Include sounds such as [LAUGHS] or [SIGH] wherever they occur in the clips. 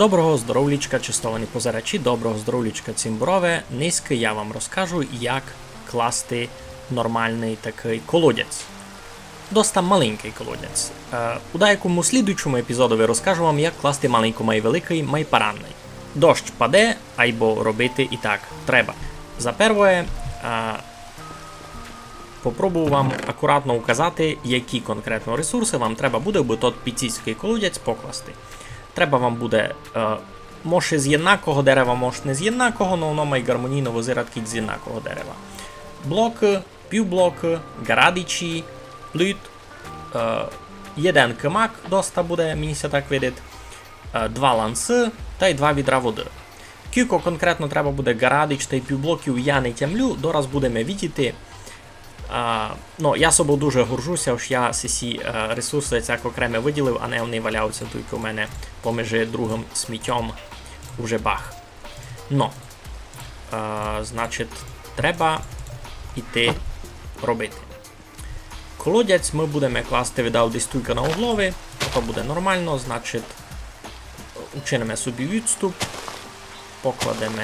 Доброго здоровлічка, чистовані позирачі, доброго здоровлічка цимброве. Низьки я вам розкажу, як класти нормальний такий колодязь. Доста маленький колодязь. Е, у деякому слідуючому епізодові розкажу вам, як класти маленько май великий, май паранний. Дощ паде, айбо робити і так треба. За перше, е, Попробую вам акуратно указати, які конкретно ресурси вам треба буде, аби тот піційський колодязь покласти. Треба вам буде, е, може з єднакого дерева, може не з єднакого, але воно має гармонійно визиратки з єднакого дерева. Блоки, півблоки, градичі, плют, е, один кимак доста буде, мені так видить, е, два ланси та й два відра води. Кілько конкретно треба буде гарадич та й півблоків я не тямлю, дораз будемо видіти. А, ну, я собою дуже горжуся, що я сесі е, ресурси цяк окремо виділив, а не вони валяються тільки у мене поміж другим сміттям уже бах. Ну, е, значить, треба йти робити. Колодязь ми будемо класти віддав десь тільки на углові, то буде нормально, значить, учинимо собі відступ, покладемо,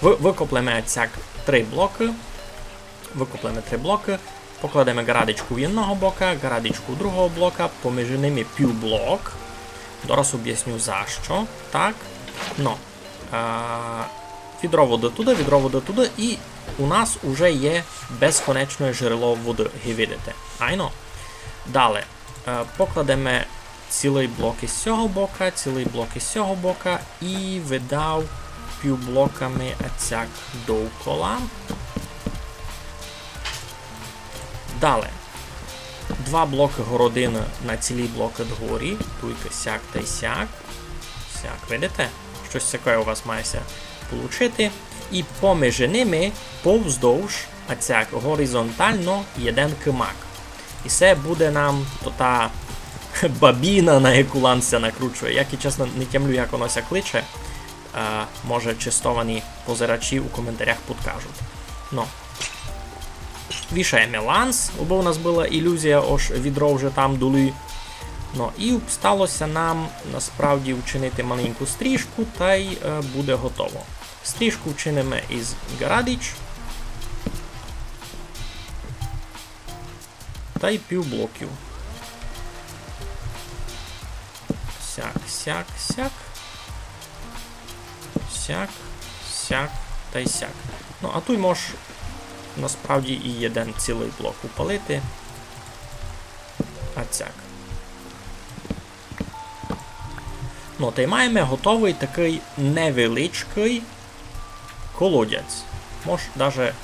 викоплемо цяк три блоки. Викуплемо три блоки, покладемо гарадичку в одного бока, гарадичку в другого блока, поміж ними півблок. Зараз об'ясню за що. Так. Ну, відро води туди, відро води туди, і у нас вже є безконечне джерело води, ви видите. Айно. Далі. е, Покладемо цілий блок із цього бока, цілий блок із цього бока і видав півблоками цяк довкола. Далі. Два блоки городини на цілі блоки дгорі. Туйка сяк та й сяк. Сяк, видите? Щось таке у вас мається получити. І поміж ними повздовж, а цяк горизонтально один кимак. І це буде нам то та [LAUGHS] бабіна, на яку ланця накручує. Як і чесно не тямлю, як воно ся кличе. Може, чистовані позирачі у коментарях підкажуть. Ну, вішаємо ланс, бо у нас була ілюзія, ось відро вже там дули. Ну і сталося нам насправді вчинити маленьку стрічку, та й е, буде готово. Стрічку вчинимо із Градич. Та й півблоків. Сяк, сяк, сяк. Сяк, сяк та й сяк. Ну, а тут можеш насправді і один цілий блок упалити. А цяк. Ну, та й маємо готовий такий невеличкий колодязь. Мож даже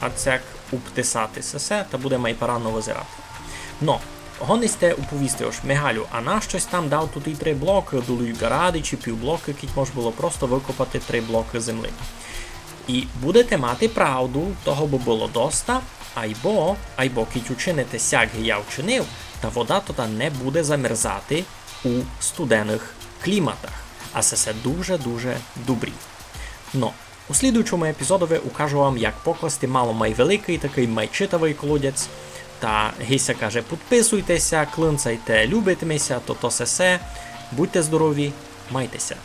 ацяк уптисати сесе та буде майпарано визирати. Ну, гонисте уповісти ось Мегалю, а на щось там дав тут і три блоки, долую гаради чи півблоки, кіть мож було просто викопати три блоки землі. І будете мати правду, того би було доста, айбо, айбо кіть учините сяк я вчинив, та вода тоді не буде замерзати у студених кліматах, а це все дуже-дуже добрі. Ну, у слідуючому епізодові укажу вам, як покласти мало май великий, такий майчитовий колодязь. Та Гися каже, підписуйтеся, клинцайте, любитимеся, то то сесе. Будьте здорові, майтеся.